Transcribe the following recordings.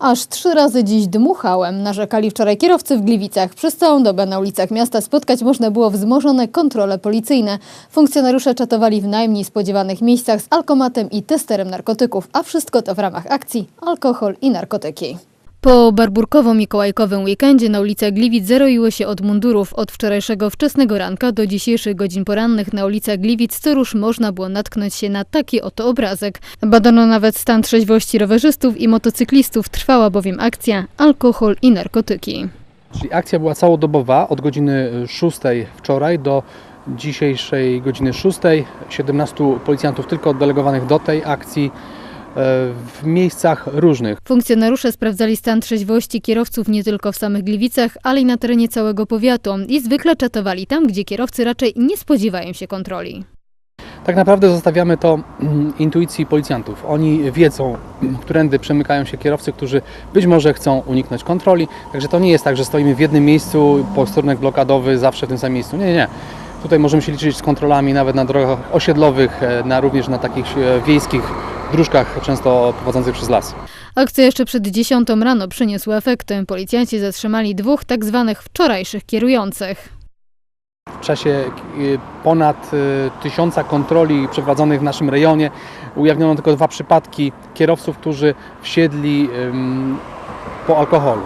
Aż trzy razy dziś dmuchałem, narzekali wczoraj kierowcy w Gliwicach. Przez całą dobę na ulicach miasta spotkać można było wzmożone kontrole policyjne. Funkcjonariusze czatowali w najmniej spodziewanych miejscach z alkomatem i testerem narkotyków, a wszystko to w ramach akcji Alkohol i narkotyki. Po barburkowo-mikołajkowym weekendzie na ulicach Gliwic zeroiło się od mundurów. Od wczorajszego wczesnego ranka do dzisiejszych godzin porannych na ulicach Gliwic co rusz można było natknąć się na taki oto obrazek. Badano nawet stan trzeźwości rowerzystów i motocyklistów. Trwała bowiem akcja Alkohol i narkotyki. Czyli akcja była całodobowa od godziny 6 wczoraj do dzisiejszej godziny 6. 17 policjantów tylko oddelegowanych do tej akcji w miejscach różnych. Funkcjonariusze sprawdzali stan trzeźwości kierowców nie tylko w samych Gliwicach, ale i na terenie całego powiatu i zwykle czatowali tam, gdzie kierowcy raczej nie spodziewają się kontroli. Tak naprawdę zostawiamy to mm, intuicji policjantów. Oni wiedzą, mm, którędy przemykają się kierowcy, którzy być może chcą uniknąć kontroli. Także to nie jest tak, że stoimy w jednym miejscu, posterunek blokadowy zawsze w tym samym miejscu. Nie, nie, nie. Tutaj możemy się liczyć z kontrolami nawet na drogach osiedlowych, e, na, również na takich e, wiejskich dróżkach, często prowadzących przez las. Akcja jeszcze przed 10 rano przyniosła efekty. Policjanci zatrzymali dwóch tak zwanych wczorajszych kierujących. W czasie e, ponad e, tysiąca kontroli przeprowadzonych w naszym rejonie ujawniono tylko dwa przypadki kierowców, którzy wsiedli po alkoholu.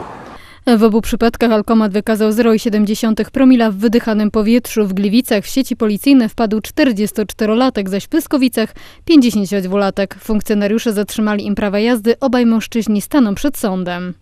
W obu przypadkach alkomat wykazał 0,7 promila w wydychanym powietrzu. W Gliwicach w sieci policyjne wpadł 44-latek, zaś w Pyskowicach 52-latek. Funkcjonariusze zatrzymali im prawa jazdy, obaj mężczyźni staną przed sądem.